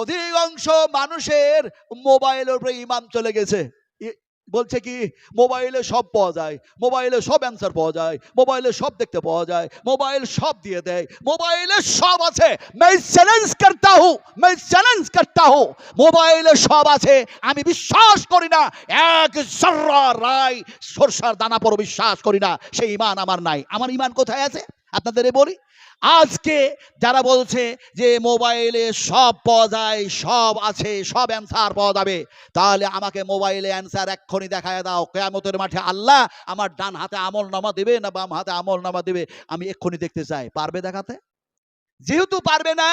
অধিকাংশ মানুষের মোবাইলের উপরে ইমান চলে গেছে। বলছে কি মোবাইলে সব পাওয়া যায় মোবাইলে সব অ্যান্সার পাওয়া যায় মোবাইলে সব দেখতে পাওয়া যায় মোবাইল সব দিয়ে দেয় মোবাইলে সব আছে। मैं চ্যালেঞ্জ করতা হু मैं চ্যালেঞ্জ করতা হু মোবাইলে সব আছে, আমি বিশ্বাস করি না, এক জর্রা রায় সরষার দানা পর বিশ্বাস করি না সেই ইমান আমার নাই। আমার ইমান কোথায় আছে? আপনাদের বলি। আজকে যারা বলছে যে মোবাইলে সব পাওয়া যায়, সব আছে, সব অ্যান্সার পাওয়া যাবে, তাহলে আমাকে মোবাইলে অ্যান্সার এক্ষুনি দেখায় দাও। কেয়ামতের মাঠে আল্লাহ আমার ডান হাতে আমল নামা দেবে না বাম হাতে আমল নামা দেবে? আমি এক্ষুনি দেখতে চাই। পারবে দেখাতে? যেহেতু পারবে না,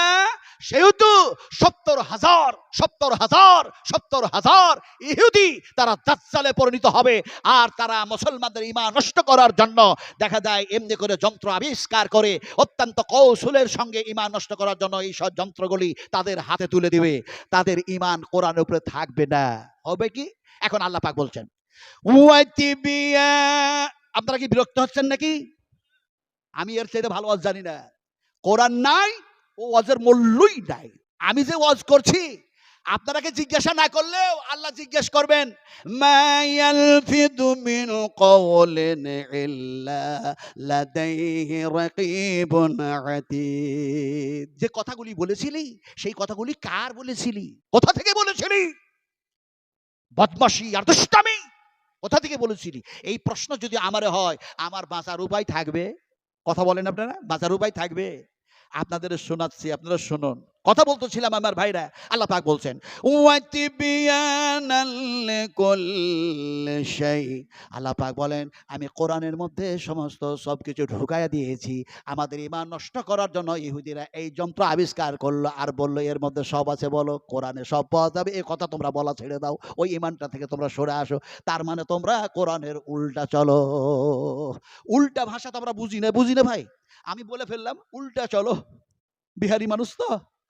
সেহেতু সত্তর হাজার সত্তর হাজার সত্তর হাজার ইহুদি তারা দাজ্জালে পরিণত হবে আর তারা মুসলমানদের ইমান নষ্ট করার জন্য দেখা যায় এমনি করে যন্ত্র আবিষ্কার করে অত্যন্ত কৌশলের সঙ্গে ইমান নষ্ট করার জন্য এই সব যন্ত্রগুলি তাদের হাতে তুলে দিবে। তাদের ইমান কোরআনের উপরে থাকবে না। হবে কি? এখন আল্লাহ পাক বলছেন আপনারা কি বিরক্ত হচ্ছেন নাকি? আমি এর চাইতে ভালো জানি না। কোরআন নাই, ও ওয়াজের মূল্যই নাই। আমি যে ওয়াজ করছি, আপনারাকে জিজ্ঞাসা না করলেও আল্লাহ জিজ্ঞেস করবেন যে কথাগুলি বলেছিলি, সেই কথাগুলি কার বলেছিলি? কোথা থেকে বলেছিলি? বদমাসি আর দুষ্টামি! কোথা থেকে বলেছিলি? এই প্রশ্ন যদি আমারে হয়, আমার বাঁচার উপায় থাকবে? কথা বলেন আপনারা বাঁচার উপায় থাকবে? আপনাদের শোনাচ্ছি আপনারা শুনুন। কথা বলতেছিলাম আমার ভাইরা, আল্লাহ পাক বলছেন আল্লাহ পাক বলেন, আমি কোরআনের মধ্যে সমস্ত সব কিছু ঢুকাইয়া দিয়েছি, আমাদের ইমান নষ্ট করার জন্য ইহুদিরা এই যন্ত্র আবিষ্কার করল আর বলল, এর মধ্যে সব আছে বলো, কোরআনে সব পাওয়া যাবে, এই কথা তোমরা বলা ছেড়ে দাও, ওই ইমানটা থেকে তোমরা সরে আসো, তার মানে তোমরা কোরআনের উল্টা চলো। উল্টা ভাষা তোমরা বুঝি না বুঝি না ভাই? আমি বলে ফেললাম, উল্টা চলো, বিহারি মানুষ তো।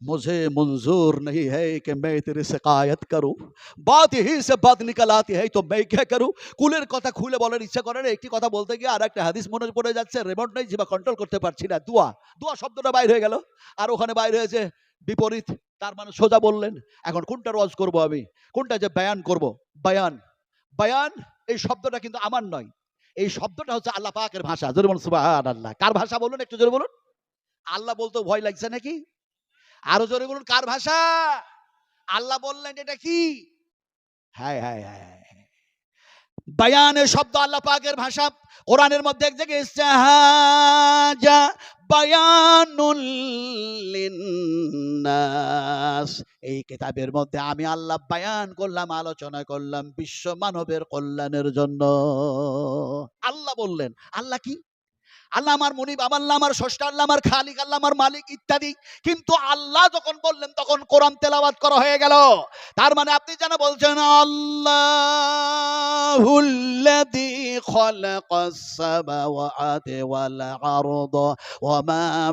मुझे मंजूर नहीं है कि मैं तेरी शिकायत करूं बात यही से बात निकल आती है तो मैं क्या करूं কুলের কথা খুলে বলার ইচ্ছা করে না একটি কথা বলতে গিয়ে আর একটা হাদিস মনে পড়ে যাচ্ছে রেমোট নেই জিবা কন্ট্রোল করতে পারছি না দোয়া দোয়া শব্দটা বাইর হয়ে গেল আর ওখানে বাইর হয়েছে বিপরীত তার মানে সোজা বললেন এখন কোনটার ওয়াজ করব আমি কোনটা যে বয়ান করব বয়ান বয়ান এই শব্দটা কিন্তু আমার নয় এই শব্দটা হচ্ছে আল্লাহ পাকের ভাষা জোরে বলুন সুবহানাল্লাহ কার ভাষা বলুন একটু জোরে বলুন আল্লাহ বলতে ভয় লাগছে নাকি আরও জোরে বলুন, কার ভাষা? আল্লাহ বললেন, এটা কি? হায় হায় হায় হায়। শব্দ আল্লাহ পাকের ভাষা, কোরআনের মধ্যে এক জায়গায় এসছে, হাজা বায়ানুল লিন্নাস। এই কিতাবের মধ্যে আমি আল্লাহ বায়ান করলাম, আলোচনা করলাম, বিশ্ব মানবের কল্যাণের জন্য। আল্লাহ বললেন, আল্লাহ কি? আল্লাহ আমার মনিব আল্লাহ আমার ষষ্ঠা আল্লাহ আমার খালিক, আল্লাহ আমার মালিক ইত্যাদি। কিন্তু আল্লাহ যখন বললেন, তখন কোরআন তেলাবাদ করা হয়ে গেল। তার মানে আপনি যেন বলছেন মা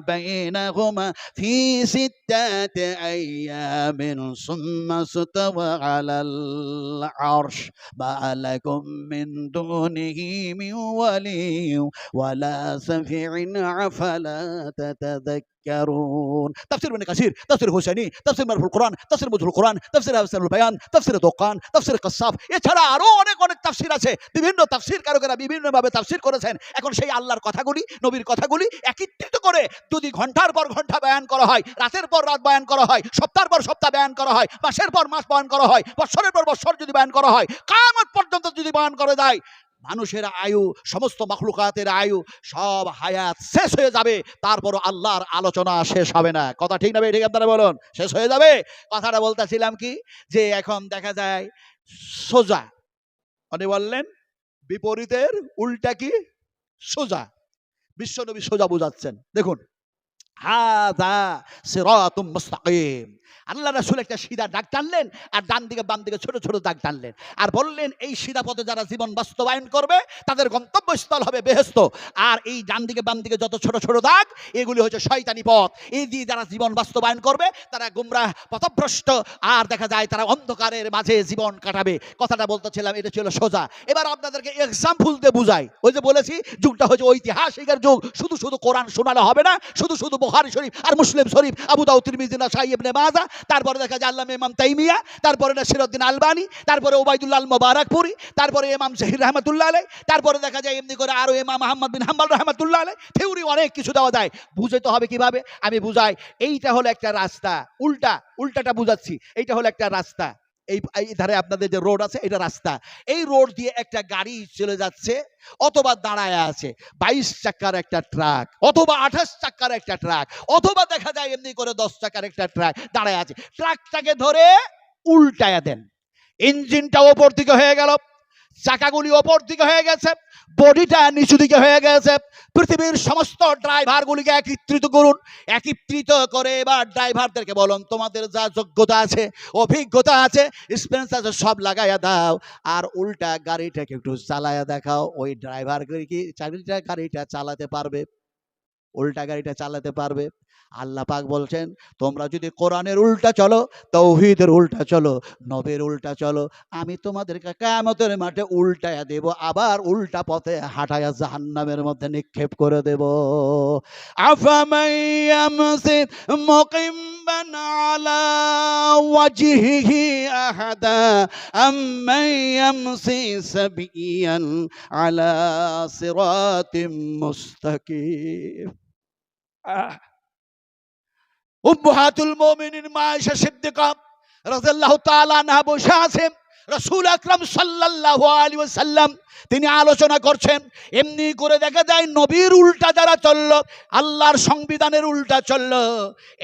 বাইনাহুমা ফি শাফি'in আফালা তাতাযাক্কারুন তাফসির ইবনে কাসির তাফসির হুসাইনি তাফসির মারফুল কোরআন তাফসির মজহুল কোরআন তাফসির আহসানুল বায়ান তাফসির দোকান তাফসির কাসাফ এছাড়া আরও অনেক অনেক তাফসির আছে। বিভিন্ন তাফসির কারকেরা বিভিন্নভাবে তাফসির করেছেন। এখন সেই আল্লাহর কথাগুলি, নবীর কথাগুলি একত্রিত করে যদি ঘণ্টার পর ঘণ্টা বয়ান করা হয়, রাতের পর রাত বয়ান করা হয়, সপ্তাহের পর সপ্তাহ বয়ান করা হয়, মাসের পর মাস বয়ান করা হয় বছরের পর বছর যদি বয়ান করা হয় কামত পর্যন্ত যদি বয়ান করে যায় মানুষের আয়ু, সমস্ত মখলুকাতের আয়ু, সব হায়াত শেষ হয়ে যাবে। তারপর আল্লাহর আলোচনা শেষ হবে না। কথা ঠিক না ঠিক আপনারা বলুন। শেষ হয়ে যাবে? কথাটা বলতেছিলাম কি? যে এখন দেখা যায়, সোজা। উনি বললেন, বিপরীতের উল্টা কি? সোজা। বিশ্বনবী সোজা বোঝাচ্ছেন। দেখুন, হাদা সিরাতুম মুস্তাকিম। আল্লাহ রাসূল একটা সিধা দাগ টানলেন আর ডান দিকে বাম দিকে ছোট ছোট দাগ টানলেন। আর বললেন, এই সিধা পথে যারা জীবন বাস্তবায়ন করবে, তাদের গন্তব্যস্থল হবে বেহেস্ত আর এই ডান দিকে বাম দিকে যত ছোট ছোট দাগ, এগুলি হচ্ছে শয়তানি পথ। এই দিয়ে যারা জীবন বাস্তবায়ন করবে, তারা গুমরাহ, পথভ্রষ্ট। আর দেখা যায় তারা অন্ধকারের মাঝে জীবন কাটাবে। কথাটা বলতেছিলাম, এটা ছিল সোজা। এবার আপনাদেরকে এক্সাম্পল দিয়ে বুঝাই। ওই যে বলেছি, যুগটা হচ্ছে ঐতিহাসিকের যুগ। শুধু শুধু কোরআন শোনালে হবে না, শুধু শুধু বুখারী শরীফ আর মুসলিম শরীফ, আবু দাউদ, তিরমিজি, নাসাই, ইবনে মাজা তারপরে দেখা যায় আল্লাহ ইমাম তাইমিয়া, তারপরে নাসিরুদ্দিন আলবানী, তারপরে ওবাইদুল্লাহ আল মোবারকপুরি, তারপরে ইমাম জহির রহমতুল্লাহ আলাই তারপরে দেখা যায় এমনি করে আরও ইমাম আহমদ বিন হাম্বাল রহমতুল্লাহ আলাই থিওরি অনেক কিছু দেওয়া যায়। বুঝতে হবে কীভাবে? আমি বুঝাই। এইটা হলো একটা রাস্তা। উল্টা, উল্টাটা বুঝাচ্ছি। এইটা হলো একটা রাস্তা। এই ধারে আপনাদের যে রোড আছে, এটা রাস্তা। এই রোড দিয়ে একটা গাড়ি চলে যাচ্ছে, অথবা দাঁড়ায় আছে। বাইশ চাকার একটা ট্রাক, অথবা আঠাশ চাকার একটা ট্রাক, অথবা দেখা যায় এমনি করে দশ চাকার একটা ট্রাক দাঁড়ায় আছে। ট্রাকটাকে ধরে উল্টায়া দেন। ইঞ্জিনটা ওপর দিকে হয়ে গেল। চাকাগুলি ওপর দিকে হয়ে গেছে, বডিটা নিচু দিকে হয়ে গেছে। পৃথিবীর সমস্ত ড্রাইভারগুলিকে একত্রিত করুন, একত্রিত করে এবার ড্রাইভারদেরকে বলুন, তোমাদের যা যোগ্যতা আছে, অভিজ্ঞতা আছে এক্সপিরিয়েন্স আছে, সব লাগাইয়া দাও। আর উল্টা গাড়িটাকে একটু চালায়া দেখাও, ওই ড্রাইভার কি চাকরিটা গাড়িটা চালাতে পারবে? উল্টা গাড়িটা চালাতে পারবে? আল্লাহ পাক বলছেন, তোমরা যদি কোরআনের উল্টা চলো, তৌহিদের উল্টা চলো, নবের উল্টা চলো, আমি তোমাদেরকে কায়ামতের মাঠে উল্টায়া দেব, আবার উল্টা পথে হাঁটায়া জাহান্নামের মধ্যে নিক্ষেপ করে দেব। আলা সিরাতিম মুস্তাকিম। আহ উম্মহাতুল মুমিনিন মা আয়েশা সিদ্দিকা রাদিয়াল্লাহু তাআলা আনহা বসে আছেন। রাসূল আকরাম সাল্লাল্লাহু আলাইহি সাল্লাম তিনি আলোচনা করছেন, এমনি করে দেখা যায় নবীর উল্টা যারা চলল, আল্লাহর সংবিধানের উল্টা চলল,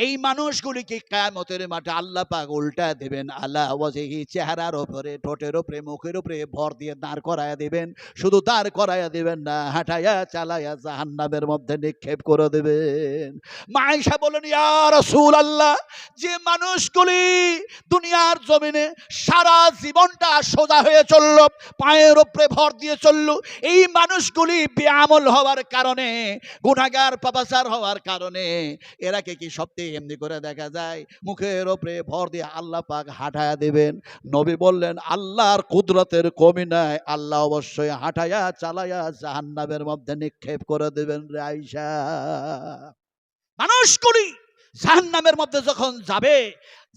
এই মানুষগুলিকে কিয়ামতের মাঠে আল্লাহ পাক উল্টা দেবেন আল্লাহ ওয়াজহি চেহারার ওপরে, ঠোঁটের উপরে মুখের উপরে ভর দিয়ে দাঁড় করায়া দেবেন, শুধু দাঁড় করায়া দেবেন না, হাঁটায়া চালায়া জাহান্নামের মধ্যে নিক্ষেপ করে দেবেন। মাইশা বলেন ইয়া রাসূল আল্লাহ যে মানুষগুলি দুনিয়ার জমিনে সারা জীবনটা সোজা হয়ে চলল, পায়ের উপরে ভর দিয়ে চলল। এই মানুষগুলি বেআমল হওয়ার কারণে গুণাগার পাপাচার হওয়ার কারণে এরাকে কি সত্যি এমনি করে দেখা যায়? মুখের ওপরে ভর দিয়ে আল্লাহ পাক হাঁটায়া দেবেন। নবী বললেন, আল্লাহর কুদরতের কমি নাই। আল্লাহ অবশ্যই হাঁটায়া চালায়া জাহান্নামের মধ্যে নিক্ষেপ করে দেবেন রে আইসা মানুষগুলি জাহান্নামের মধ্যে যখন যাবে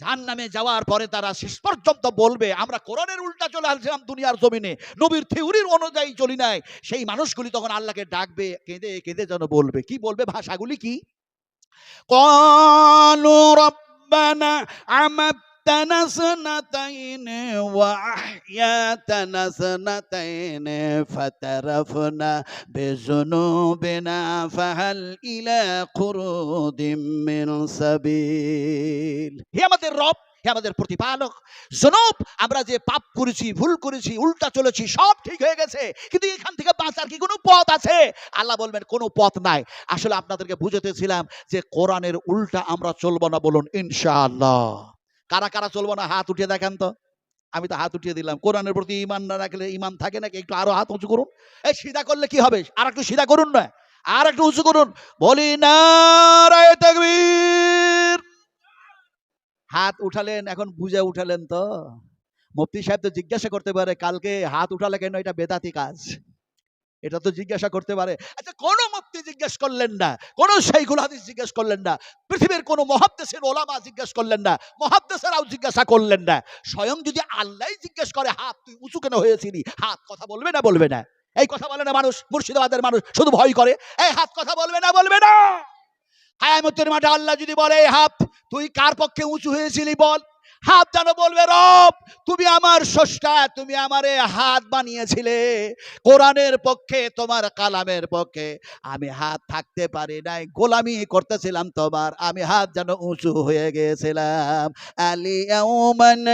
জাহান্নামে যাওয়ার পরে তারা শেষ পর্যন্ত বলবে আমরা কোরআনের উল্টা চলে আসছিলাম দুনিয়ার জমিনে নবীর থিওরির অনুযায়ী চলি নাই সেই মানুষগুলি তখন আল্লাহকে ডাকবে কেঁদে কেঁদে যেন বলবে কি বলবে ভাষাগুলি কি قالوا ربنا عمتنا سنتين وأحياتنا سنتين فترفنا بذنوبنا فهل إلى خروج من سبيل হে আমাদের রব হে আমাদের প্রতিপালক জনব আমরা যে পাপ করেছি ভুল করেছি উল্টা চলেছি সব ঠিক হয়ে গেছে কিন্তু এখান থেকে বাঁচার কি কোনো পথ আছে আল্লাহ বলবেন কোনো পথ নাই আসলে আপনাদেরকে বুঝাতেছিলাম যে কোরআনের উল্টা আমরা চলবো না বলুন ইনশাআল্লাহ কারা কারা চলবো না, হাত উঠিয়ে দেখেন তো। আমি তো হাত উঠিয়ে দিলাম। কোরআনের প্রতি ইমান না রাখলে ইমান থাকে নাকি? একটু আরও হাত উঁচু করুন। এই সিধা করলে কি হবে? আর একটু সিধা করুন না। আর একটু উঁচু করুন। বলি না হাত উঠালেন, এখন বুঝে উঠালেন তো। মুফতি সাহেব তো জিজ্ঞাসা করতে পারে, কালকে হাত উঠালে কেন? এটা বেদাতি কাজ। এটা তো জিজ্ঞাসা করতে পারে। আচ্ছা কোনো মুফতি জিজ্ঞেস করলেন না, কোনো সেইগুল হাদিস জিজ্ঞেস করলেন না, পৃথিবীর কোনো মহাদ্দেশের ওলামা জিজ্ঞেস করলেন না, মহাদ্দেশেরাও জিজ্ঞাসা করলেন না। স্বয়ং যদি আল্লাহ জিজ্ঞেস করে, হাত তুই উঁচু কেন হয়েছিলি? হাত কথা বলবে না বলবে না? এই কথা বলে না মানুষ, মুর্শিদাবাদের মানুষ শুধু ভয় করে। এই হাত কথা বলবে না বলবে না। হায়ামতের মাঠে আল্লাহ যদি বলে, এই হাত, তুই কার পক্ষে উঁচু হয়েছিলি বল? হাত যেন বলবে, রব, তুমি আমার সষ্টা তুমি আমারে হাত বানিয়েছিলে। কোরআনের পক্ষে, তোমার কালামের পক্ষে। আমি হাত থাকতে পারি নাই, গোলামি করতেছিলাম তোমার। আমি হাত যেন উঁচু হয়ে গিয়েছিলাম। আলিয়াউমান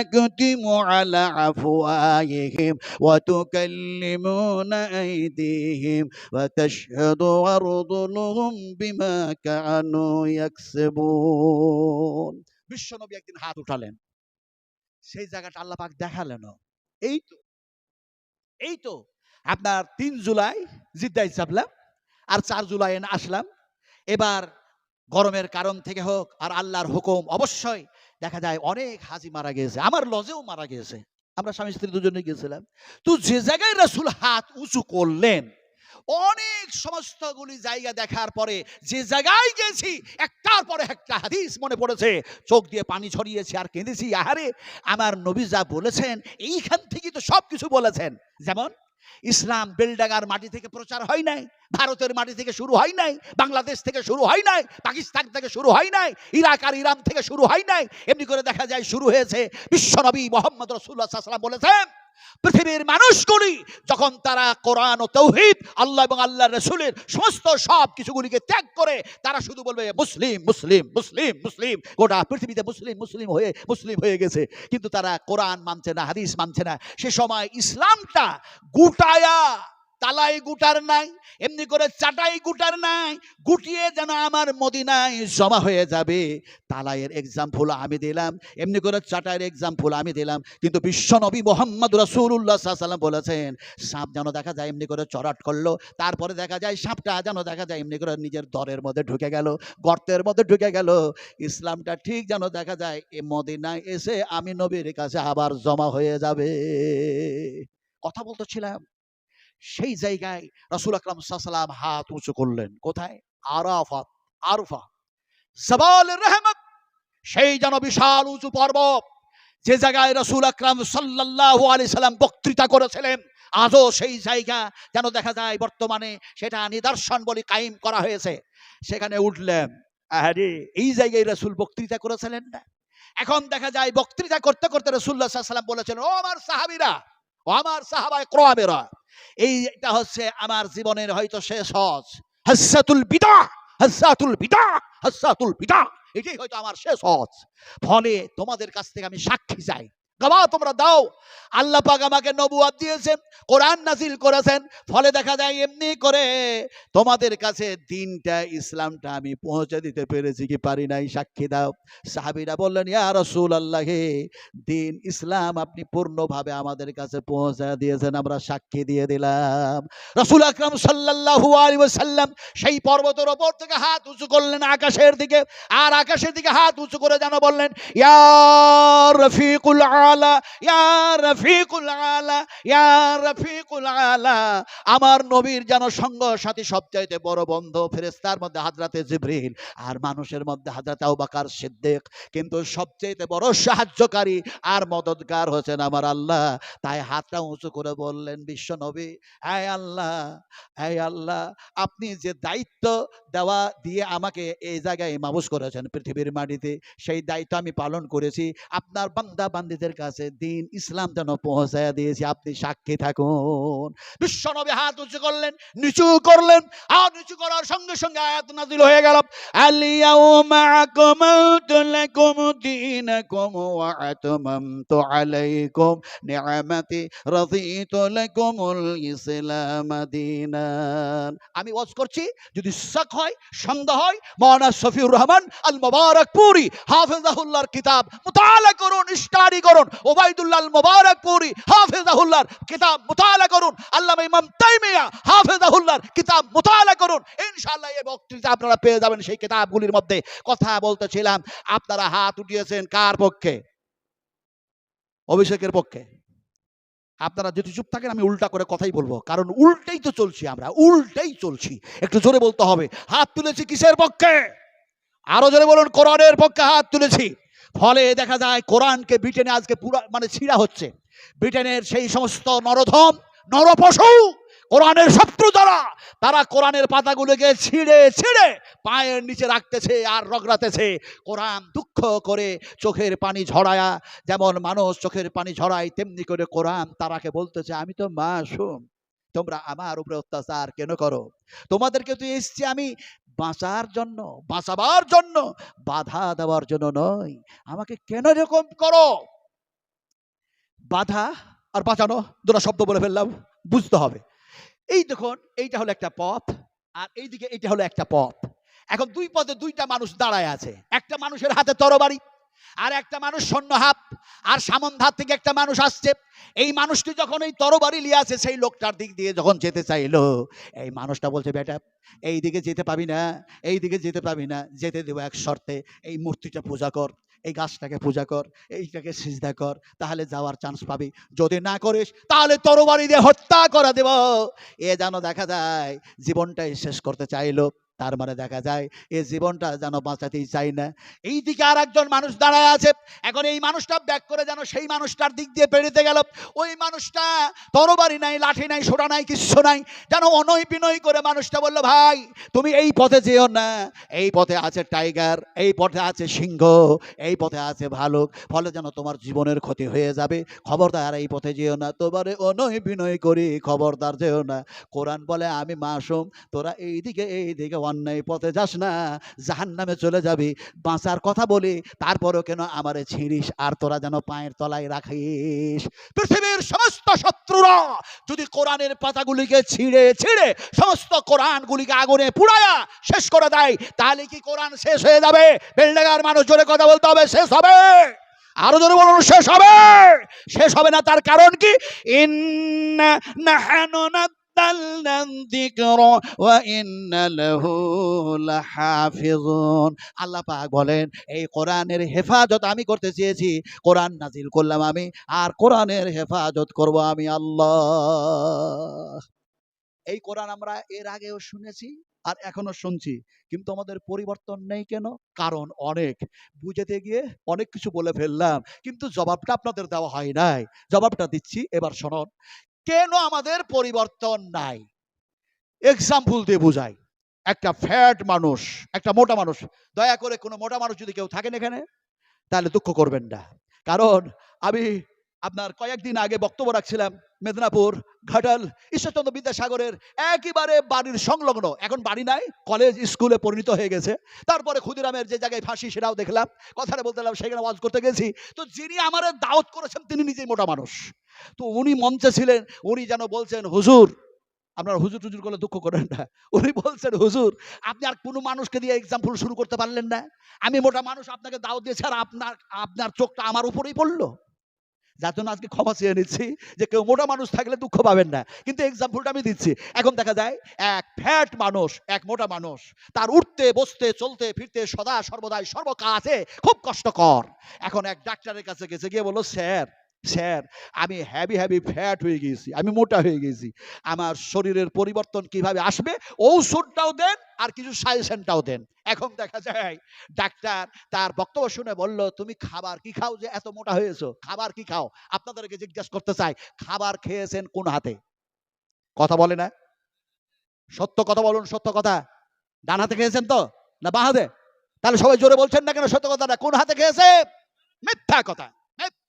আইদিহিম কানু বিশ্বনবী একদিন হাত উঠালেন। সেই জায়গাটা আল্লাহ পাক দেখালেন। এই তো এই তো আপনার তিন জুলাই জিদ্দাই চাপলাম আর চার জুলাই আসলাম। এবার গরমের কারণ থেকে হোক আর আল্লাহর হুকুম অবশ্যই দেখা যায় অনেক হাজি মারা গিয়েছে আমার লজেও মারা গিয়েছে। আমরা স্বামী স্ত্রী দুজনে গিয়েছিলাম। তো যে জায়গায় রাসূল হাত উঁচু করলেন অনেক সমস্তগুলি জায়গা দেখার পরে যে জায়গায় গেছি, একটার পরে একটা হাদিস মনে পড়েছে। চোখ দিয়ে পানি ছড়িয়েছি আর কেঁদেছি। আহারে, আমার নবী যা বলেছেন, এইখান থেকেই তো সব কিছু বলেছেন। যেমন, ইসলাম বেলডাঙ্গার মাটি থেকে প্রচার হয় নাই, ভারতের মাটি থেকে শুরু হয় নাই, বাংলাদেশ থেকে শুরু হয় নাই, পাকিস্তান থেকে শুরু হয় নাই, ইরাক আর ইরান থেকে শুরু হয় নাই। এমনি করে দেখা যায়, শুরু হয়েছে, বিশ্বনবী মোহাম্মদ রসুল্লাহ বলেছেন পৃথিবীর মানুষগুলি যখন তারা কোরআন ও তৌহিদ, আল্লাহ এবং আল্লাহ রসুলের সমস্ত সব কিছুগুলিকে ত্যাগ করে, তারা শুধু বলবে, মুসলিম মুসলিম মুসলিম মুসলিম, গোটা পৃথিবীতে মুসলিম মুসলিম হয়ে মুসলিম হয়ে গেছে। কিন্তু তারা কোরআন মানছে না, হাদিস মানছে না। সে সময় ইসলামটা গুটায়া তালাই গুটার নাই, এমনি করে চাটাই গুটার নাই, গুটিয়ে যেন আমার মদিনায় জমা হয়ে যাবে। তালাইয়ের এক্সাম্পল আমি দিলাম, এমনি করে চাটাইয়ের এক্সাম্পল আমি দিলাম, কিন্তু বিশ্ব নবী মোহাম্মদ রসুল্লাহ সাল্লাম বলেছেন, সাপ যেন দেখা যায় এমনি করে চরাট করল, তারপরে দেখা যায় সাপটা যেন দেখা যায় এমনি করে নিজের দরের মধ্যে ঢুকে গেল, গর্তের মধ্যে ঢুকে গেল। ইসলামটা ঠিক যেন দেখা যায়, এ মদিনায় এসে আমি নবীর কাছে আবার জমা হয়ে যাবে। কথা বলতেছিলাম। সেই জায়গায় রসুল আকরাম সাল্লাম হাত উঁচু করলেন। কোথায়? আরাফাত, আরফা। সবাল রহমত, সেই যেন বিশাল উঁচু পর্বত, যে জায়গায় রসুল আকরাম সাল্লাহ আলি সাল্লাম বক্তৃতা করেছিলেন, আজও সেই জায়গা যেন দেখা যায় বর্তমানে সেটা নিদর্শন বলে কায়েম করা হয়েছে। সেখানে উঠলেন আরে এই জায়গায় রসুল বক্তৃতা করেছিলেন না? এখন দেখা যায় বক্তৃতা করতে করতে রসুল্লাহ সাল্লাম বলেছেন, ও আমার সাহাবিরা ও আমার সাহাবায় ক্রমেরা, এইটা হচ্ছে আমার জীবনের হয়তো শেষ হজ হাসাতুল বিদা হাসাতুল বিদা হাসাতুল বিদা এটাই হয়তো আমার শেষ হজ ফলে তোমাদের কাছ থেকে আমি সাক্ষী চাই। গাবা তোমরা দাও। আল্লাহ পাক আমাকে নবুয়াত দিয়েছেন, কোরআন নাজিল করেছেন, ফলে দেখা যায় এমনি করে তোমাদের কাছে দিনটা, ইসলামটা আমি পৌঁছে দিতে পেরেছি কি পারি নাই, সাক্ষী দাও। সাহাবীরা বললেন, ইয়া রাসূল আল্লাহে দিন ইসলাম আপনি পূর্ণভাবে আমাদের কাছে পৌঁছে দিয়েছেন, আমরা সাক্ষী দিয়ে দিলাম। রসুল আকরাম সাল্লাল্লাহু আলাইহি ওয়াসাল্লাম সেই পর্বতের ওপর থেকে হাত উঁচু করলেন আকাশের দিকে, আর আকাশের দিকে হাত উঁচু করে যেন বললেন, ইয়া রফিকুল আলা, ইয়া রফিকুল আলা, ইয়া রফিকুল আলা। আমার নবীর যেন সঙ্গ সাথী সবচাইতে বড় বন্ধু ফেরেশতার মধ্যে হাজরাতে জিবরিল আর মানুষের মধ্যে হাজরাতে আবুবকর সিদ্দিক। কিন্তু সবচাইতে বড় সাহায্যকারী আর মদতগার হচ্ছেন আমার আল্লাহ। তাই হাতটা উঁচু করে বললেন, বিশ্ব নবী হ্যাঁ আল্লাহ হ্যাঁ আল্লাহ, আপনি যে দায়িত্ব দেওয়া দিয়ে আমাকে এই জায়গায় মাবুস করেছেন পৃথিবীর মাটিতে, সেই দায়িত্ব আমি পালন করেছি। আপনার বান্দা বান্দিদের কাছে দিন ইসলাম যেন পৌঁছায় দিয়েছি। আপনি সাক্ষী থাকুন। বিশ্বনবী হাত উঁচু করলেন, নিচু করলেন আর নিচু করার সঙ্গে সঙ্গে আয়াত নাজিল হয়ে গেল। আলিয়াউমা আকমালতু লাকুম দীনাকুম ওয়া আতমামতু আলাইকুম নিআমাতি রাযীতু লাকুমুল ইসলাম দীনান। আমি ওয়াজ করছি, যদি শক হয়, সন্দেহ হয়, মাওলানা শফিউর রহমান আল মুবারকপুরি হাফেজাহুল্লাহর কিতাব মুতালা করুন স্টাডি করুন। ওবাইদুল্লাহ আল মোবারকপুরি হাফেজাহুল্লাহর কিতাব মুতালা করুন, আল্লামা ইমাম তাইমিয়া হাফেজাহুল্লাহর কিতাব মুতালা করুন। ইনশাআল্লাহ এই বক্তৃতা আপনারা পেয়ে যাবেন সেই কিতাবগুলির মধ্যে। কথা বলতেছিলাম, আপনারা হাত উঠিয়েছেন কার পক্ষে? অভিষেকের পক্ষে। আপনারা যদি চুপ থাকেন, আমি উল্টা করে কথাই বলব, কারণ উল্টেই তো চলছি আমরা, উল্টেই চলছি। একটু জোরে বলতে হবে, হাত তুলেছি কিসের পক্ষে? আরও জোরে বলুন, কোরআনের পক্ষে হাত তুলেছি। ফলে দেখা যায় কোরআনকে ব্রিটেনে আজকে পুরা মানে ছিঁড়া হচ্ছে। ব্রিটেনের সেই সমস্ত নরধম, নরপশু, কোরআনের শত্রু যারা, তারা কোরআনের পাতাগুলোকে ছিঁড়ে ছিঁড়ে পায়ের নিচে রাখতেছে আর রগড়াতেছে। কোরআন দুঃখ করে চোখের পানি ঝরায়া, যেমন মানুষ চোখের পানি ঝরায়, তেমনি করে কোরআন তারাকে বলতেছে, আমি তো মাসুম। তোমরা আমার উপরে অত্যাচার কেন করো? তোমাদেরকে তো এসছি আমি বাঁচার জন্য, বাঁচাবার জন্য, বাধা দেওয়ার জন্য নয় আমাকে কেন এরকম করো? বাধা আর বাঁচানো দুটো শব্দ বলে ফেললাম, বুঝতে হবে। এই দেখুন, এইটা হলো একটা পথ আর এইদিকে এইটা হলো একটা পথ। এখন দুই পথে দুইটা মানুষ দাঁড়ায় আছে। একটা মানুষের হাতে তরবারি আর একটা মানুষ সৈন্য হাত, আর সামন ধার থেকে একটা মানুষ আসছে। এই মানুষটি যখন এই তরবারি নিয়ে আসে, সেই লোকটার দিক দিয়ে যখন যেতে চাইলো, এই মানুষটা বলছে, বেটা, এই দিকে যেতে পাবি না, এই দিকে যেতে পাবি না, যেতে দেবো এক শর্তে। এই মূর্তিটা পূজা কর, এই গাছটাকে পূজা কর, এইটাকে সিজদা কর, তাহলে যাওয়ার চান্স পাবি। যদি না করিস, তাহলে তরবারি দিয়ে হত্যা করা দেব। এ যেন দেখা যায়, জীবনটাই শেষ করতে চাইলো। তার মানে দেখা যায় এ জীবনটা যেন বাঁচাতেই চাই না। এই দিকে আর একজন মানুষ দাঁড়ায় আছে। এখন এই মানুষটা ব্যাক করে যেন সেই মানুষটার দিক দিয়ে পেরিতে গেল। ওই মানুষটা তরবারি নাই, লাঠি নাই সোটা নাই, কিচ্ছু নাই, যেন অনয় বিনয় করে মানুষটা বলল, ভাই, তুমি এই পথে যেও না। এই পথে আছে টাইগার, এই পথে আছে সিংহ, এই পথে আছে ভালুক। ফলে যেন তোমার জীবনের ক্ষতি হয়ে যাবে। খবরদার, এই পথে যেও না। তোমারে অনয় বিনয় করি, খবরদার যেও না। কোরআন বলে, আমি মাসুম, তোরা এই দিকে এই দিকে অন্যায় পথে যাস না জাহান নামে চলে যাবি। বাঁচার কথা বলি, তারপরও কেন আমারে ছিঁড়িস? আর তোরা যেন পায়ের তলায় রাখিস। পৃথিবীর সমস্ত শত্রুরা যদি কোরআনের পাতাগুলিকে ছিঁড়ে ছিঁড়ে সমস্ত কোরআনগুলিকে আগুনে পুড়ায়া শেষ করে দেয়, তাহলে কি কোরআন শেষ হয়ে যাবে? বেলডাগার মানুষ জোরে কথা বলতে হবে, শেষ হবে। আরও জোরে বলুন, শেষ হবে। শেষ হবে না তার কারণ কি? ইন্না নাযালনা যিকরা ওয়া ইন্না লাহু আল্লাহ পাক বলেন, এই কোরআনের হেফাজত আমি করতে চেয়েছি, কোরআন নাজিল করলাম আমি, আর কোরআনের হেফাজত করব আমি আল্লাহ। এই কোরআন আমরা এর আগেও শুনেছি আর এখনও শুনছি, কিন্তু আমাদের পরিবর্তন নেই কেন? কারণ অনেক, বুঝেতে গিয়ে অনেক কিছু বলে ফেললাম, কিন্তু জবাবটা আপনাদের দেওয়া হয় নাই। জবাবটা দিচ্ছি, এবার শোনন। কেন আমাদের পরিবর্তন নাই? এক্সাম্পল দিয়ে বুঝাই। একটা ফ্যাট মানুষ, একটা মোটা মানুষ, দয়া করে কোনো মোটা মানুষ যদি কেউ থাকেন এখানে, তাহলে দুঃখ করবেন না। কারণ আমি আপনার কয়েকদিন আগে বক্তব্য রাখছিলাম, মেদিনীপুর, ঘাটাল, ঈশ্বরচন্দ্র বিদ্যাসাগরের একেবারে বাড়ির সংলগ্ন, এখন বাড়ি নাই কলেজ স্কুলে পরিণত হয়ে গেছে। তারপরে ক্ষুদিরামের যে জায়গায় ফাঁসি, সেটাও দেখলাম, কথাটা বলতে গেলাম, সেখানে ওয়াজ করতে গেছি। তো যিনি আমার দাওয়াত করেছেন, তিনি নিজেই মোটা মানুষ। তো উনি মঞ্চে ছিলেন, উনি যেন বলছেন, হুজুর, আপনার হুজুর টুজুর করলে দুঃখ করেন না। উনি বলছেন, হুজুর, আপনি আর কোনো মানুষকে দিয়ে এক্সাম্পল শুরু করতে পারলেন না। আমি মোটা মানুষ, আপনাকে দাওয়াত দিয়েছি, আর আপনার আপনার চোখটা আমার উপরেই পড়ল। যার জন্য আজকে ক্ষমা চেয়ে নিচ্ছি যে কেউ মোটা মানুষ থাকলে দুঃখ পাবেন না। কিন্তু এক্সাম্পলটা আমি দিচ্ছি। এখন দেখা যায়, এক ফ্যাট মানুষ, এক মোটা মানুষ, তার উঠতে, বসতে, চলতে, ফিরতে সদা সর্বদাই সর্বকাজে খুব কষ্টকর। এখন এক ডাক্তারের কাছে গেছে, গিয়ে বলল, স্যার স্যার, আমি হ্যাভি হ্যাভি ফ্যাট হয়ে গেছি, আমি মোটা হয়ে গেছি। আমার শরীরের পরিবর্তন কীভাবে আসবে? ঔষধটাও দেন আর কিছু সাজেশনটাও দেন। এখন দেখা যায়, ডাক্তার তার বক্তব্য শুনে বলল, তুমি খাবার কি খাও যে এত মোটা হয়েছো? খাবার কি খাও? আপনাদেরকে জিজ্ঞেস করতে চাই, খাবার খেয়েছেন কোন হাতে? কথা বলে না? সত্য কথা বলুন, সত্য কথা। ডান হাতে খেয়েছেন তো? না বাঁ হাতে? তাহলে সবাই জোরে বলছেন না কেন সত্য কথাটা কোন হাতে খেয়েছে? মিথ্যা কথা।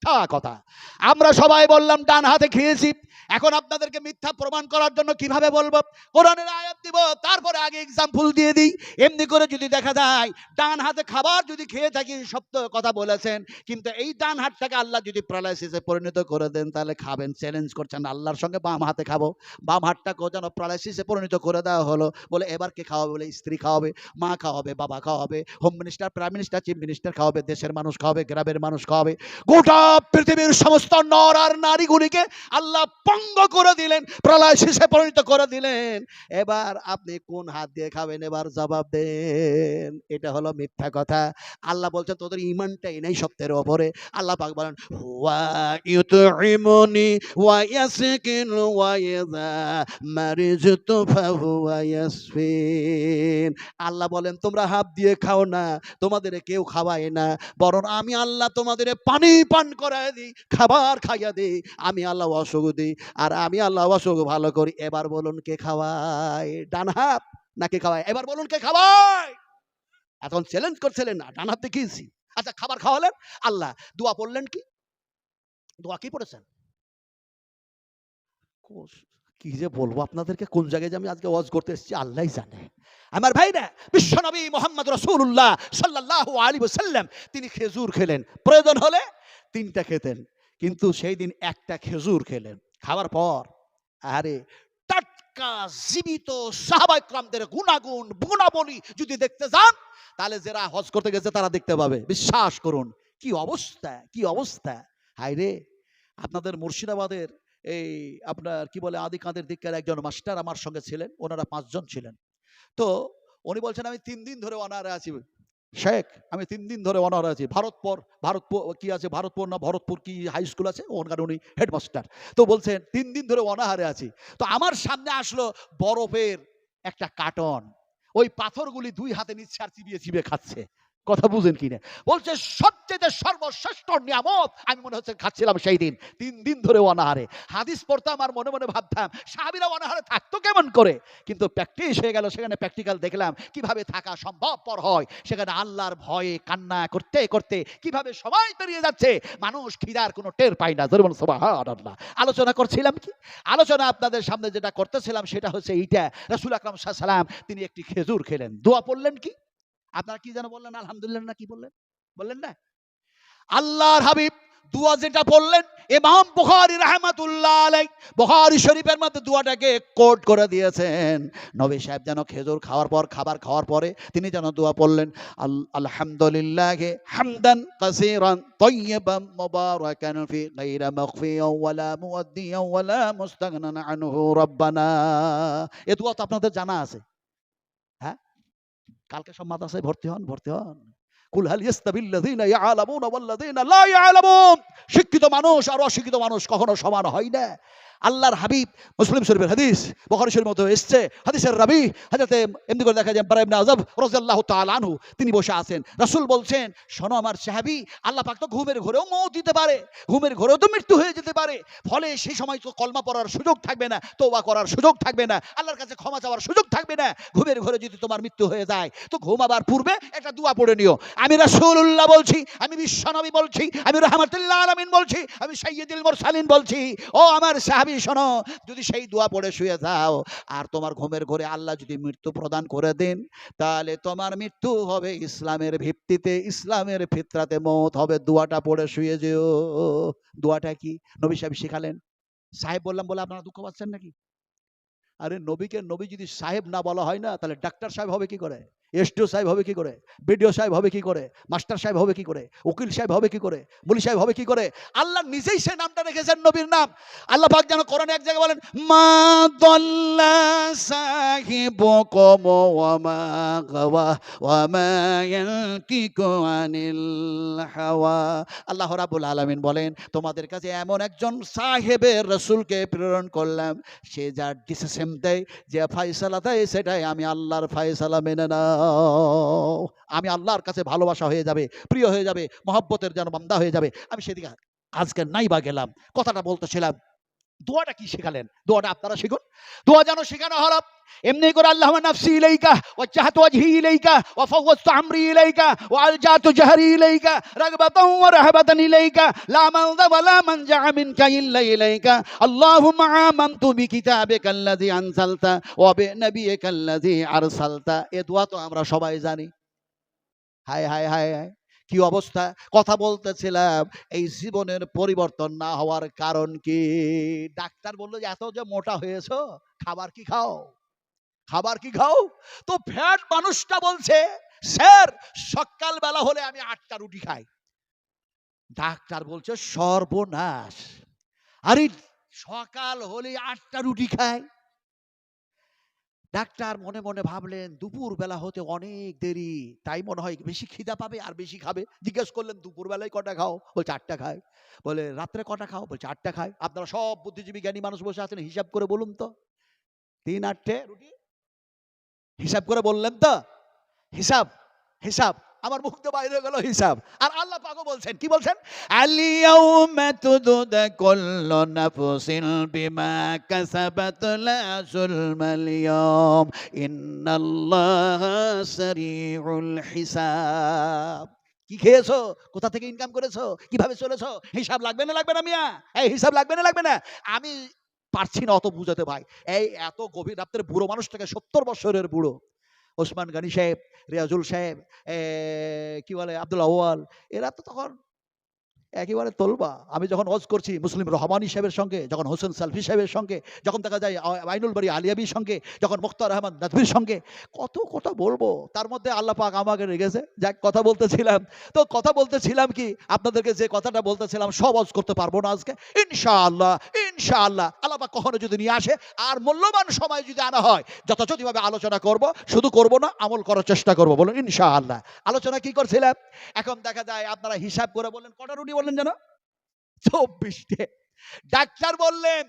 মিথ্যা কথা। আমরা সবাই বললাম ডান হাতে খেয়েছি এখন আপনাদেরকে মিথ্যা প্রমাণ করার জন্য কীভাবে বলব? কোরআনের আয়াত দিব, তারপরে আগে এক্সাম্পল দিয়ে দিই। এমনি করে যদি দেখা যায়, ডান হাতে খাবার যদি খেয়ে থাকি, সত্য কথা বলেছেন, কিন্তু এই ডান হাতটাকে আল্লাহ যদি প্যারালাইসিসে পরিণত করে দেন, তাহলে খাবেন চ্যালেঞ্জ করছেন, আল্লাহর সঙ্গে বাম হাতে খাব। বাম হাতটাকেও যেন প্যারালাইসিসে পরিণত করে দেওয়া হলো, বলে এবার কে খাওয়াবে বলে? স্ত্রী খাওয়াবে, মা খাওয়াবে, বাবা খাওয়াবে home minister prime minister chief minister খাওয়াবে, দেশের মানুষ খাওয়াবে, গ্রামের মানুষ খাওয়াবে। গোটা পৃথিবীর সমস্ত নর আর নারীগুলিকে আল্লাহ পঙ্গ করে দিলেন, প্রলয় শেষে পরিণত করে দিলেন। এবার আপনি কোন হাত দিয়ে খাবেন? এবার জবাব দেন, এটা হলো মিথ্যা কথা। আল্লাহ বলছেন, তোদের ইমানটাই নেই সত্যের ওপরে। আল্লাহ পাক বলেন ওয়া ইউতইমুনি ওয়া ইয়াসকিন ওয়া ইযা মারিজতু ফাহুয়া ইয়াসফিন। আল্লাহ বলেন, তোমরা হাত দিয়ে খাও না, তোমাদের কেউ খাওয়ায় না। বরং আমি আল্লাহ তোমাদের পানি পান করায় দিই, খাবার খাইয়া দিই। আমি আল্লাহ অসুখ দিই। আর আমি আল্লাহ অসুখ ভালো করি। এবার বলুন কে খাওয়ায়? ডান হাত নাকি খাওয়ায়? এবার বলুন কে খাওয়ায়? এখন চ্যালেঞ্জ করছিলেন না, ডান হাত দেখিয়েছি আচ্ছা খাবার খাওয়ালেন? আল্লাহ, দোয়া পড়লেন কি? দোয়া কি পড়েছেন? কি যে বলব আপনাদেরকে? কোন জায়গায় যে আমি আজকে ওয়াজ করতে এসেছি আল্লাহই জানে। আমার ভাইরা বিশ্বনবী মোহাম্মদ রসুল্লাহ সাল্লাহ আলী সাল্লাম তিনি খেজুর খেলেন। প্রয়োজন হলে তিনটা খেতেন, কিন্তু সেই দিন একটা খেজুর খেলেন। খাওয়ার পর আরে টাটকা জীবিত সাহাবাইকরামদের গুণাগুণ, গুণাবলী যদি দেখতে যান, তাহলে যারা হজ করতে গেছে তারা দেখতে পাবে। বিশ্বাস করুন, কি অবস্থা কি অবস্থা। হায় রে আপনাদের মুর্শিদাবাদের এই আপনার কি বলে আদি কাঁদের দিককার একজন মাস্টার আমার সঙ্গে ছিলেন, ওনারা পাঁচজন ছিলেন। তো উনি বলছেন, আমি তিন দিন ধরে অনারে আছি। শেখ, আমি তিন দিন ধরে অনার আছি। ভারতপুর ভারতপুর কি আছে? ভারতপুর না, ভরতপুর কি হাই স্কুল আছে? ওখানকার উনি হেডমাস্টার তো বলছেন, তিন দিন ধরে অনাহারে আছি। তো আমার সামনে আসলো বরফের একটা কার্টন ওই পাথরগুলি দুই হাতে নিচ্ছে আর চিবিয়ে চিবিয়ে খাচ্ছে। কথা বুঝেন কিনা? বলছে, সবচেয়ে সর্বশ্রেষ্ঠ নিয়ামত আমি মনে হচ্ছে খাচ্ছিলাম সেই দিন। তিন দিন ধরে অনাহারে। হাদিস পড়তাম আর মনে মনে ভাবতাম, সাহাবিরা অনাহারে থাকতো কেমন করে? কিন্তু প্র্যাকটিস হয়ে গেল, সেখানে প্র্যাকটিক্যাল দেখলাম, কীভাবে থাকা সম্ভবপর হয়? সেখানে আল্লাহর ভয়ে কান্না করতে করতে কীভাবে সময় পেরিয়ে যাচ্ছে? মানুষ খিদার কোনো টের পায় না। ধরুন আল্লাহ আলোচনা করছিলাম কি? আলোচনা আপনাদের সামনে যেটা করতেছিলাম, সেটা হচ্ছে এইটা। রসুল আকরাম সালাম তিনি একটি খেজুর খেলেন। দোয়া পড়লেন কি? আপনারা কি যেন বললেন? আলহামদুলিল্লাহ না কি বললেন? বললেন না? আল্লাহর হাবিব দুয়া যেটা বললেন আলাই শরীফের মধ্যে কোট করে দিয়েছেন। নবী সাহেব যেন খেজুর খাওয়ার পর, খাবার খাওয়ার পরে তিনি যেন দোয়া পড়লেন, আল- আলহামদুলিল্লাহ হামদান কাসীরান তাইয়িবান মুবারাকান ফি গায়রা মাগফিয়া ওয়ালা মুআদ্দিয়া ওয়ালা মুস্তাগনান আনহু রব্বানা। তো আপনাদের জানা আছে। কালকে সব মাদ্রাসায় ভর্তি হন ভর্তি হন। শিক্ষিত মানুষ আর অশিক্ষিত মানুষ কখনো সমান হয় না। আল্লাহর হাবিব মুসলিম শরীফের হাদিস, বুখারী শরীফের মধ্যে এসেছে। হাদিসের রাবি হাজরতে এমনি করে দেখা যায় বারা ইবনে আযব রাদিয়াল্লাহু তাআলা আনহু, তিনি বসে আছেন। রাসূল বলছেন, শোনো আমার সাহাবী, আল্লাহ পাক তো ঘুমের ঘরেও মৌত দিতে পারে, ঘুমের ঘরেও তো মৃত্যু হয়ে যেতে পারে। ফলে সেই সময় তো কলমা পড়ার সুযোগ থাকবে না, তওবা করার সুযোগ থাকবে না, আল্লাহর কাছে ক্ষমা চাওয়ার সুযোগ থাকবে না। ঘুমের ঘরে যদি তোমার মৃত্যু হয়ে যায়, তো ঘুমাবার পূর্বে একটা দোয়া পড়ে নিও। আমি রাসূলুল্লাহ বলছি, আমি বিশ্বনবী বলছি, আমি রহমাতুল্লাহ আলামিন বলছি, আমি সাইয়্যিদুল মুরসালিন বলছি, ও আমার সাহাবী শোনো, যদি সেই দোয়া পড়ে শুয়ে যাও, আর তোমার ঘুমের ঘরে আল্লাহ যদি মৃত্যু প্রদান করে দেন, তাহলে তোমার মৃত্যু হবে ইসলামের ভিত্তিতে, ইসলামের ফিতরাতে মত হবে। দোয়াটা পড়ে শুয়ে যেও। দোয়াটা কি? নবী সাহেব শিখালেন। সাহেব বললাম, বলে আপনারা দুঃখ পাচ্ছেন নাকি? আরে নবীকে নবী যদি সাহেব না বলা হয় না, তাহলে ডাক্তার সাহেব হবে কি করে? এসডিও সাহেব হবে কি করে? বিডিও সাহেব হবে কি করে? মাস্টার সাহেব হবে কি করে? উকিল সাহেব হবে কি করে? মুলি সাহেব হবে কি করে? আল্লাহ নিজেই সে নামটা রেখেছেন নবীর নাম। আল্লাহ পাক যেন কোরআনে এক জায়গায় বলেন, মা দল্লা সাহিবুকুম ওয়া মা গাওয়া হাওয়া। আল্লাহ আলামিন বলেন, তোমাদের কাছে এমন একজন সাহেবের রসুলকে প্রেরণ করলাম। সে যার ডিসিশন দেয়, যে ফায়সালা দেয়, সেটাই আমি আল্লাহর ফায়সালা মেনে নাও আমি আল্লাহর কাছে ভালোবাসা হয়ে যাবে, প্রিয় হয়ে যাবে, মহব্বতের যেন বান্দা হয়ে যাবে। আমি সেদিকে আজকে নাই বা গেলাম। কথাটা বলতেছিলাম দোয়াটা কি শেখালেন? দোয়াটা আপনারা শিখুন। দোয়া যেন শেখানো হলো। এমনি করে আল্লাহ নাফসি ইলাইকা ওয়া চাহাতু ওয়াজহি ইলাইকা ওয়া ফাওয়াজতু আমরি ইলাইকা ওয়া আলজাতু জাহরি ইলাইকা, রাগবাতান ওয়া রাহবাতান ইলাইকা, লা মালযা ওয়া লা মানজা মিনকা ইল্লা ইলাইকা। আল্লাহুম্মা আমানতু বিকিতাবিকা আল্লাযী আনজালতা ওয়া বিনাবিয়িকা আল্লাযী আরসালতা। এ দোয়া তো আমরা সবাই জানি। হায় হায় হায় হায়। কি অবস্থা? কথা বলতেছিলাম, এই জীবনের পরিবর্তন না হওয়ার কারণ কি? ডাক্তার বলল যে এত যে মোটা হয়েছো, খাবার কি খাও? খাবার কি খাও? তো ফ্যাট মানুষটা বলছে, স্যার, সকালবেলা হলে আমি আটটা রুটি খাই। ডাক্তার বলছে, সর্বনাশ। আরে, সকাল হলে আটটা রুটি খায়? ডাক্তার মনে মনে ভাবলেন দুপুর বেলা হতে অনেক দেরি। তাই মনে হয় বেশি খিদা পাবে আর বেশি খাবে। জিজ্ঞেস করলেন দুপুর বেলায় কটা খাও? বলছে, আটটা খায় বলে, রাত্রে কটা খাও? বলছে, আটটা খায় আপনারা সব বুদ্ধিজীবী, জ্ঞানী মানুষ বসে আছেন, হিসাব করে বলুন তো। তিন, আটটে? রুটি হিসাব করে বললেন তো? হিসাব হিসাব। আমার মুখ তো বাইরে গেল হিসাব। আর আল্লাহ পাকও বলছেন কি বলছেন? আলিয়াউমা তুদুদা কুল্লু নাফসিন বিমা কাসাবাত লা যুলমাল ইয়াউম ইন্নাল্লাহা সারিউল হিসাব। কি খেয়েছো? কোথা থেকে ইনকাম করেছ? কীভাবে চলেছো? হিসাব লাগবে না লাগবে না মিয়া? এই হিসাব লাগবে না লাগবে না? আমি পারছি না অত বুঝাতে ভাই। এই এত গভীর রাত্রে বুড়ো মানুষটাকে সত্তর বছরের বুড়ো। ওসমান গানি সাহেব রিয়াজুল সাহেব কি বলে আব্দুল আওয়াল এরা তো তখন একেবারে তোলবা। আমি যখন হজ করছি মুসলিম রহমানি সাহেবের সঙ্গে, যখন হোসেন সালফি সাহেবের সঙ্গে, যখন দেখা যায় আইনুল বাড়ি আলিয়াবির সঙ্গে, যখন মুক্তার রহমান নাদবির সঙ্গে, কত কথা বলব। তার মধ্যে আল্লাহ পাক আমাকে রেগেছে যাক, কথা বলতেছিলাম। তো কথা বলতেছিলাম কি? আপনাদেরকে যে কথাটা বলতেছিলাম, সব অজ করতে পারব না আজকে। ইনশাআল্লাহ ইনশাআল্লাহ। আল্লাহ পাক কখনো যদি নিয়ে আসে, আর মূল্যবান সময় যদি আনা হয়, যথাযথভাবে আলোচনা করব, শুধু করব না, আমল করার চেষ্টা করব। বলুন, ইনশাআল্লাহ। আলোচনা কি করছিলাম? এখন দেখা যায় আপনারা হিসাব করে বললেন, কটা রুটি বললেন যেন? চব্বিশটে ডাক্তার বললেন,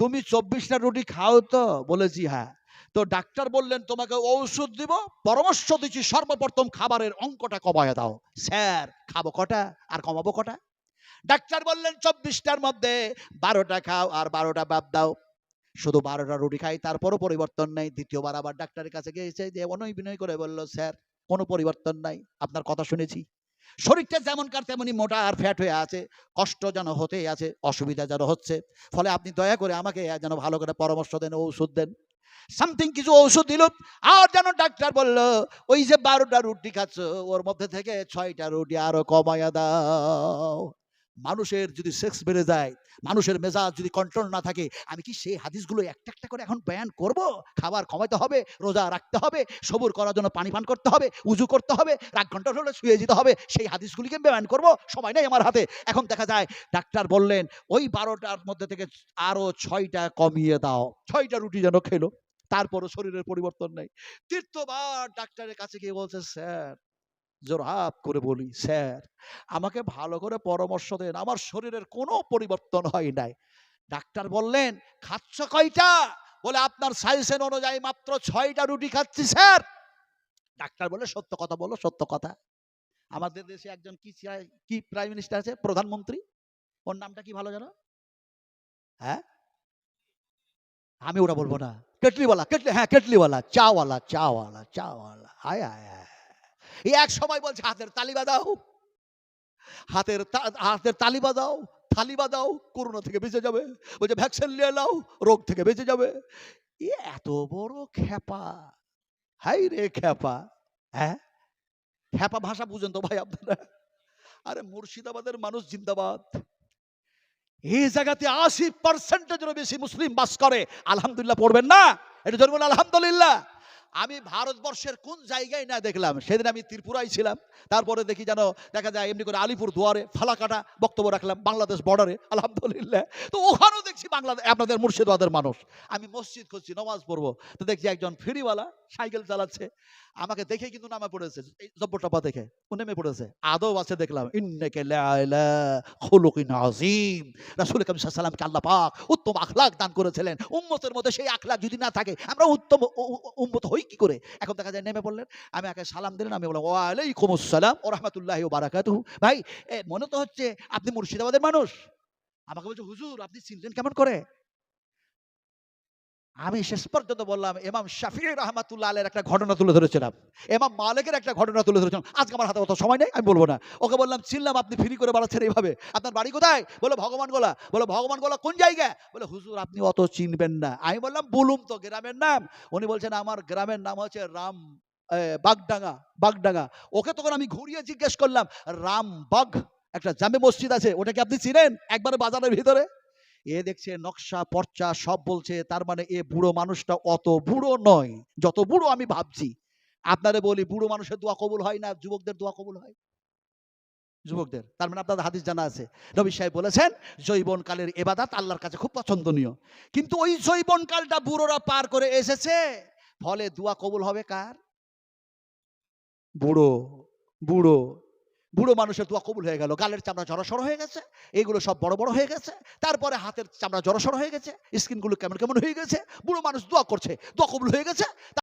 তুমি চব্বিশটা রুটি খাও তো? বলেছি হ্যাঁ। তো ডাক্তার বললেন, তোমাকে ঔষধ দিব, পরামর্শ দিচ্ছি, সর্বপ্রথম খাবারের অঙ্কটা কমায় দাও। স্যার, খাব কটা? আর কমাবো কটা? ডাক্তার বললেন, চব্বিশটার মধ্যে বারোটা খাও আর বারোটা বাদ দাও। শুধু বারোটা রুটি খাই, তারপরও পরিবর্তন নেই। দ্বিতীয়বার আবার ডাক্তারের কাছে গিয়েছে যে অনয় বিনয় করে বলল, স্যার, কোনো পরিবর্তন নাই, আপনার কথা শুনেছি। শরীরটা যেমনকার তেমনি মোটা আর ফ্যাট হয়ে আছে, কষ্ট যেন হতেই আছে, অসুবিধা যেন হচ্ছে। ফলে আপনি দয়া করে আমাকে যেন ভালো করে পরামর্শ দেন, ঔষধ দেন। সামথিং কিছু ঔষধ দিল, আর যেন ডাক্তার বলল, ওই যে বারোটা রুটি খাচ্ছ, ওর মধ্যে থেকে ছয়টা রুটি আরও কমায়া দাও। মানুষের যদি সেক্স বেড়ে যায়, মানুষের মেজাজ যদি কন্ট্রোল না থাকে, আমি কি সেই হাদিসগুলো একটা একটা করে এখন বয়ান করব? খাবার কমাতে হবে, রোজা রাখতে হবে, সবুর করার জন্য পানি পান করতে হবে, উজু করতে হবে রাগ কন্ট্রোল হলে শুয়ে যেতে হবে, সেই হাদিসগুলিকে বয়ান করব, সময় নেই আমার হাতে। এখন দেখা যায়, ডাক্তার বললেন, ওই বারোটার মধ্যে থেকে আরও ছয়টা কমিয়ে দাও, ছয়টা রুটি যেন খেলো, তারপরও শরীরের পরিবর্তন নেই। তীর্থবার ডাক্তারের কাছে গিয়ে বলছে, স্যার জোরহাত করে বলি, স্যার, আমাকে ভালো করে পরামর্শ দেন। আমার শরীরের কোনো পরিবর্তন হয় নাই। ডাক্তার বললেন, খাচ্ছ কয়টা? বলে, আপনার সাইজের অনুযায়ী মাত্র ছয়টা রুটি খাচ্ছি, স্যার। ডাক্তার বলে সত্য কথা বলো, সত্য কথা। আমাদের দেশে একজন কি কি প্রাইম মিনিস্টার আছে? প্রধানমন্ত্রী? ওর নামটা কি ভালো জানো? হ্যাঁ? আমি ওটা বলব না। কেটলিওয়ালা, কেটলি হ্যাঁ কেটলিওয়ালা, চাওয়ালা চাওয়ালা চাওয়ালা। হায় হায় হায়। এক সময় বলছে, হাতের তালি বাজাও হাতের হাতের তালি বাজাও থালি বাজাও করোনা থেকে বেঁচে যাবে। বলছে, ভ্যাকসিন নিয়ে নাও, রোগ থেকে বেঁচে যাবে। এ এত বড় খেপা হাই রে খেপা হ্যাঁ? খেপা ভাষা বুঝেন তো ভাই আপনারা। আরে মুর্শিদাবাদের মানুষ জিন্দাবাদ। এই জায়গাতে আশি পার্সেন্টের জন্য বেশি মুসলিম বাস করে। আলহামদুলিল্লাহ, পড়বেন না? এটা জন্য আলহামদুলিল্লাহ। আমি ভারতবর্ষের কোন জায়গায় না দেখলাম, সেদিন আমি ত্রিপুরায় ছিলাম, তারপরে দেখি যেন দেখা যায় এমনি করে আলিপুর দুয়ারে ফালাকাটা বক্তব্য রাখলাম বাংলাদেশ বর্ডারে আলহামদুলিল্লাহ। তো ওখানেও দেখছি বাংলাদেশ আপনাদের মুর্শিদাবাদের মানুষ। আমি মসজিদ খুঁজছি, নমাজ পড়ব, তো দেখছি একজন ফিরিওয়ালা সাইকেল চালাচ্ছে। আমাকে দেখে কিন্তু নামে পড়েছে। এই জব্বরটাপা দেখে, ও নেমে পড়েছে। আদৌ আছে দেখলাম, ইন্নাকে খুলুকিন আজিম রাসূল আলাইহি সাল্লামকে আল্লাহ পাক উত্তম আখলাক দান করেছিলেন। উম্মতের মধ্যে সেই আখলাক যদি না থাকে, আমরা উত্তম উম্মত হই কি করে? এখন দেখা যায় নেমে পড়লেন, আমি একে সালাম দিলেন, আমি বললাম ওয়া আলাইকুম আসসালাম ওয়া রাহমাতুল্লাহি ওয়া বারাকাতুহু। ভাই মনে তো হচ্ছে আপনি মুর্শিদাবাদের মানুষ। আমাকে বলছে, হুজুর, আপনি চিনলেন কেমন করে? আমি শেষ পর্যন্ত বললাম এমাম শাফি রহমাতুল্লাহ আলের একটা ঘটনা তুলে ধরেছিলাম এমাম মালিকের একটা ঘটনা তুলে ধরেছিলাম আজকে আমার হাতে অত সময় নেই, আমি বলব না। ওকে বললাম চিনলাম আপনি ফ্রি করে বাড়াচ্ছেন এইভাবে। আপনার বাড়ি কোথায়? বলে, ভগবান গোলা। বলে, ভগবান গোলা কোন জায়গায়? বলে, হুজুর, আপনি অত চিনবেন না। আমি বললাম, বলুম তো, গ্রামের নাম। উনি বলছেন, আমার গ্রামের নাম হচ্ছে রাম বাগডাঙ্গা বাগডাঙ্গা। ওকে তখন আমি ঘুরিয়ে জিজ্ঞেস করলাম রামবাগ একটা জামে মসজিদ আছে, ওটা কি আপনি চিনেন একবারে বাজারের ভিতরে? এ দেখছে নকশা, পর্চা, সব বলছে, তার মানে এ বুড়ো মানুষটা অত বুড়ো নয়, যত বুড়ো আমি ভাবছি। আপনারে বলি, বুড়ো মানুষের দোয়া কবুল হয় না, যুবকদের দোয়া কবুল হয়? যুবকদের, তার মানে আপনাদের হাদিস জানা আছে। নবী সাহেব বলেছেন, জৈবনকালের এবাদাত আল্লাহর কাছে খুব পছন্দনীয়। কিন্তু ওই জৈবনকালটা বুড়োরা পার করে এসেছে, ফলে দোয়া কবুল হবে কার? বুড়ো বুড়ো বুড়ো মানুষের দোয়া কবুল হয়ে গেল। গালের চামড়া জড়সড় হয়ে গেছে এগুলো সব বড় বড় হয়ে গেছে, তারপরে হাতের চামড়া জড়সড় হয়ে গেছে, স্কিনগুলো কেমন কেমন হয়ে গেছে, বুড়ো মানুষ দোয়া করছে, দোয়া কবুল হয়ে গেছে